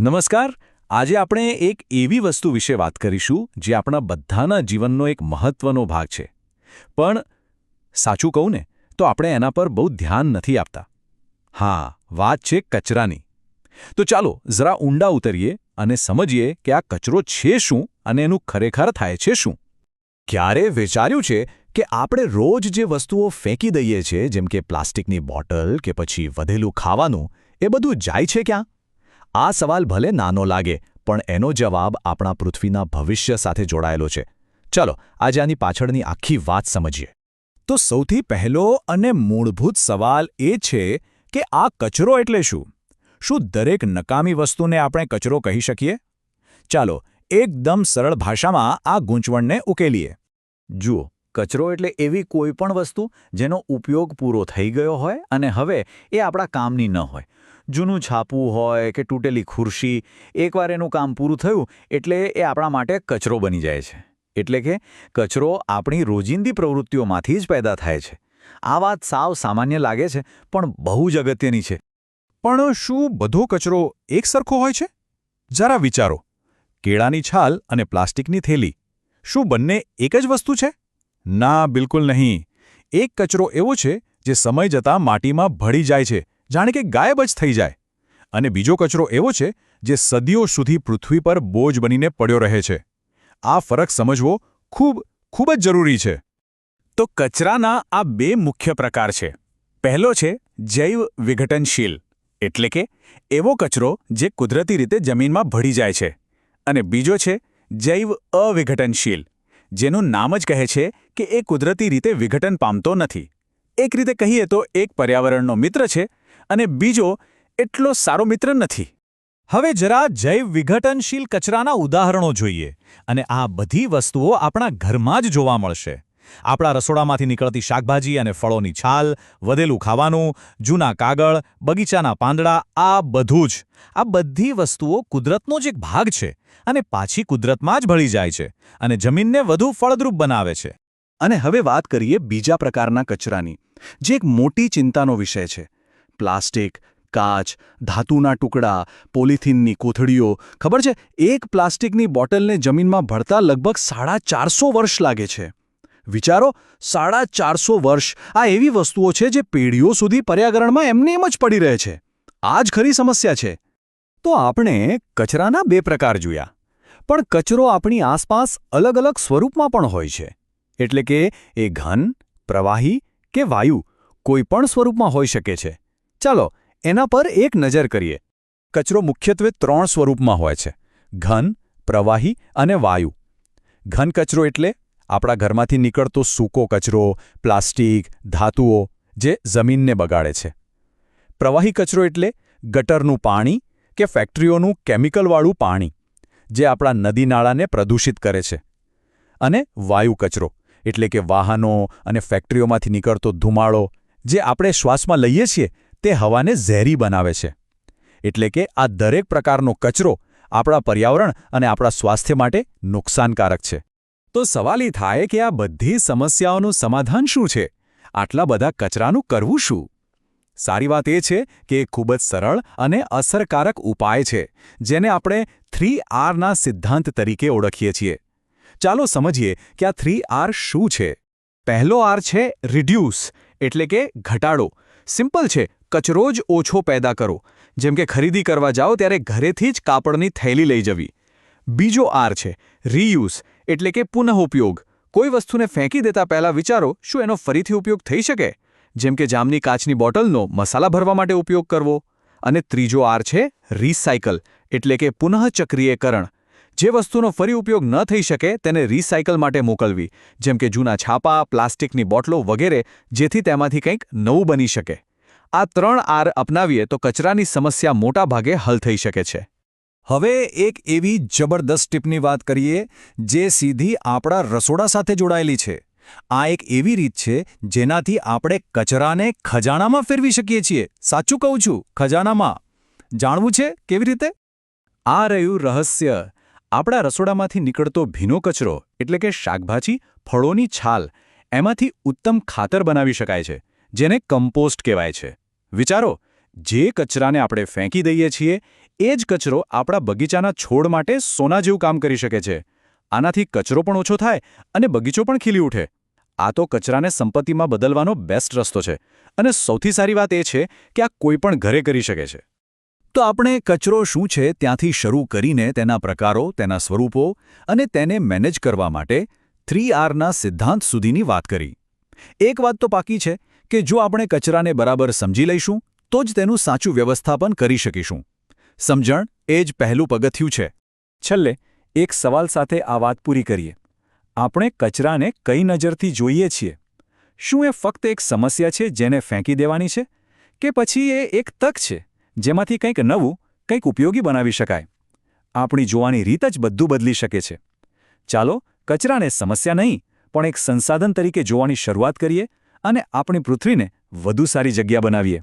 નમસ્કાર. આજે આપણે એક એવી વસ્તુ વિશે વાત કરીશું, જે આપણા બધાના જીવનનો એક મહત્વનો ભાગ છે. પણ સાચું કહું ને, તો આપણે એના પર બહુ ધ્યાન નથી આપતા. હા, વાત છે કચરાની. તો ચાલો, જરા ઊંડા ઉતરીએ અને સમજીએ કે આ કચરો છે શું અને એનું ખરેખર થાય છે શું. ક્યારે વિચાર્યું છે કે આપણે રોજ જે વસ્તુઓ ફેંકી દઈએ છીએ જેમ કે પ્લાસ્ટિકની બોટલ કે પછી વધેલું ખાવાનું, એ બધું જાય છે ક્યાં? આ સવાલ ભલે નાનો લાગે, પણ એનો જવાબ આપણા પૃથ્વીના ભવિષ્ય સાથે જોડાયેલો છે. ચાલો, આજે આની પાછળની આખી વાત સમજીએ. તો સૌથી પહેલો અને મૂળભૂત સવાલ એ છે કે આ કચરો એટલે શું? શું દરેક નકામી વસ્તુને આપણે કચરો કહી શકીએ? ચાલો, એકદમ સરળ ભાષામાં આ ગૂંચવણને ઉકેલીએ. જુઓ, કચરો એટલે એવી કોઈ પણ વસ્તુ જેનો ઉપયોગ પૂરો થઈ ગયો હોય અને હવે એ આપણા કામની ન હોય. જૂનું છાપવું હોય કે તૂટેલી ખુરશી, એકવાર એનું કામ પૂરું થયું એટલે એ આપણા માટે કચરો બની જાય છે. એટલે કે કચરો આપણી રોજિંદી પ્રવૃત્તિઓમાંથી જ પેદા થાય છે. આ વાત સાવ સામાન્ય લાગે છે, પણ બહુ જ અગત્યની છે. પણ શું બધો કચરો એક સરખો હોય છે? જરા વિચારો. કેળાની છાલ અને પ્લાસ્ટિકની થેલી, શું બંને એક જ વસ્તુ છે? ના, બિલકુલ નહીં. એક કચરો એવો છે જે સમય જતાં માટીમાં ભળી જાય છે જાણે કે ગાયબ જ થઈ જાય. અને બીજો કચરો એવો છે જે સદીઓ સુધી પૃથ્વી પર બોજ બનીને પડ્યો રહે છે. આ ફરક સમજવો ખૂબ ખૂબ જ જરૂરી છે. તો કચરાના આ બે મુખ્ય પ્રકાર છે. પહેલો છે જૈવ વિઘટનશીલ, એટલે કે એવો કચરો જે કુદરતી રીતે જમીનમાં ભળી જાય છે. અને બીજો છે જૈવ અવિઘટનશીલ, જેનું નામ જ કહે છે કે એ કુદરતી રીતે વિઘટન પામતો નથી. એક રીતે કહીએ તો એક પર્યાવરણનો મિત્ર છે અને બીજો, એટલો સારો મિત્ર નથી. હવે જરા જૈવ વિઘટનશીલ કચરાના ઉદાહરણો જોઈએ અને આ બધી વસ્તુઓ આપણા ઘરમાં જ જોવા મળશે. આપણા રસોડામાંથી નીકળતી શાકભાજી અને ફળોની છાલ, વધેલું ખાવાનું, જૂના કાગળ, બગીચાના પાંદડા, આ બધું જ. આ બધી વસ્તુઓ કુદરતનો જ એક ભાગ છે અને પાછી કુદરતમાં જ ભળી જાય છે અને જમીનને વધુ ફળદ્રુપ બનાવે છે. અને હવે વાત કરીએ બીજા પ્રકારના કચરાની, જે એક મોટી ચિંતાનો વિષય છે. પ્લાસ્ટિક, કાચ, ધાતુના ટુકડા, પોલિથીનની કોથળીઓ. ખબર છે? એક પ્લાસ્ટિકની બોટલને જમીનમાં ભળતા લગભગ સાડા ચારસો વર્ષ લાગે છે. વિચારો, સાડા ચારસો વર્ષ. આ એવી વસ્તુઓ છે જે પેઢીઓ સુધી પર્યાવરણમાં એમને એમ જ પડી રહે છે. આ જ ખરી સમસ્યા છે. તો આપણે કચરાના બે પ્રકાર જોયા. પણ કચરો આપણી આસપાસ અલગ અલગ સ્વરૂપમાં પણ હોય છે. એટલે કે એ ઘન, પ્રવાહી કે વાયુ, કોઈ પણ સ્વરૂપમાં હોઈ શકે છે. ચાલો, એના પર એક નજર કરીએ. કચરો મુખ્યત્વે ત્રણ સ્વરૂપમાં હોય છે. ઘન, પ્રવાહી અને વાયુ. ઘન કચરો એટલે આપણા ઘરમાંથી નીકળતો સૂકો કચરો, પ્લાસ્ટિક, ધાતુઓ, જે જમીનને બગાડે છે. પ્રવાહી કચરો એટલે ગટરનું પાણી કે ફેક્ટરીઓનું કેમિકલવાળું પાણી, જે આપણા નદી નાળાને પ્રદૂષિત કરે છે. અને વાયુ કચરો, એટલે કે વાહનો અને ફેક્ટરીઓમાંથી નીકળતો ધુમાડો, જે આપણે શ્વાસમાં લઈએ છીએ તે હવાને ઝેરી બનાવે છે. એટલે કે આ દરેક પ્રકારનો કચરો આપણા પર્યાવરણ અને આપણા સ્વાસ્થ્ય માટે નુકસાનકારક છે. તો સવાલ એ થાય કે આ બધી સમસ્યાઓનું સમાધાન શું છે? આટલા બધા કચરાનું કરવું શું? સારી વાત એ છે કે એ ખૂબ જ સરળ અને અસરકારક ઉપાય છે, જેને આપણે થ્રી આરના સિદ્ધાંત તરીકે ઓળખીએ છીએ. ચાલો સમજીએ કે આ થ્રી આર શું છે. પહેલો આર છે રિડ્યુસ, એટલે કે ઘટાડો. સિમ્પલ છે કચરો જ ઓછો પેદા કરો. જેમ કે ખરીદી કરવા જાઓ ત્યારે ઘરેથી જ કાપડની થેલી લઈ જવી. બીજો આર છે રીયુઝ એટલે કે પુનઃઉપયોગ. કોઈ વસ્તુને ફેંકી દેતા પહેલાં વિચારો, શું એનો ફરીથી ઉપયોગ થઈ શકે? જેમ કે જામની કાચની બોટલનો મસાલા ભરવા માટે ઉપયોગ કરવો. અને ત્રીજો આર છે રિસાયકલ એટલે કે પુનઃચક્રિયકરણ. જે વસ્તુનો ફરી ઉપયોગ ન થઈ શકે, તેને રિસાયકલ માટે મોકલવી. જેમ કે જૂના છાપા, પ્લાસ્ટિકની બોટલો વગેરે, જેથી તેમાંથી કંઈક નવું બની શકે. આ ત્રણ આર અપનાવીએ તો કચરાની સમસ્યા મોટા ભાગે હલ થઈ શકે છે. હવે એક એવી જબરદસ્ત ટીપની વાત કરીએ, જે સીધી આપણા રસોડા સાથે જોડાયેલી છે. આ એક એવી રીત છે, જેનાથી આપણે કચરાને ખજાનામાં ફેરવી શકીએ છીએ. સાચું કહું છું, ખજાનામાં. જાણવું છે, કેવી રીતે? આ રહ્યું રહસ્ય. આપણા રસોડામાંથી નીકળતો ભીનો કચરો, એટલે કે શાકભાજી, ફળોની છાલ, એમાંથી ઉત્તમ ખાતર બનાવી શકાય છે, જેને કમ્પોસ્ટ કહેવાય છે. વિચારો, જે કચરાને આપણે ફેંકી દઈએ છીએ, એ જ કચરો આપણા બગીચાના છોડ માટે સોના જેવું કામ કરી શકે છે. આનાથી કચરો પણ ઓછો થાય અને બગીચો પણ ખીલી ઉઠે. આ તો કચરાને સંપત્તિમાં બદલવાનો બેસ્ટ રસ્તો છે. અને સૌથી સારી વાત એ છે કે આ કોઈ પણ ઘરે કરી શકે છે. તો આપણે કચરો શું છે ત્યાંથી શરૂ કરીને તેના પ્રકારો, તેના સ્વરૂપો અને તેને મેનેજ કરવા માટે થ્રી આરના સિદ્ધાંત સુધીની વાત કરી. એક વાત તો પાકી છે. કે જો આપણે કચરાને બરાબર સમજી લઈશું, તો જ તેનું સાચું વ્યવસ્થાપન કરી શકીશું. સમજણ એ જ પહેલું પગથિયું છે. છેલ્લે, એક સવાલ સાથે આ વાત પૂરી કરીએ. આપણે કચરાને કઈ નજરથી જોઈએ છીએ? શું એ ફક્ત એક સમસ્યા છે જેને ફેંકી દેવાની છે? કે પછી એ એક તક છે જેમાંથી કંઈક નવું, કંઈક ઉપયોગી બનાવી શકાય? આપણી જોવાની રીત જ બધું બદલી શકે છે. ચાલો, કચરાને સમસ્યા નહીં, પણ એક સંસાધન તરીકે જોવાની શરૂઆત કરીએ અને આપણી પૃથ્વીને વધુ સારી જગ્યા બનાવીએ.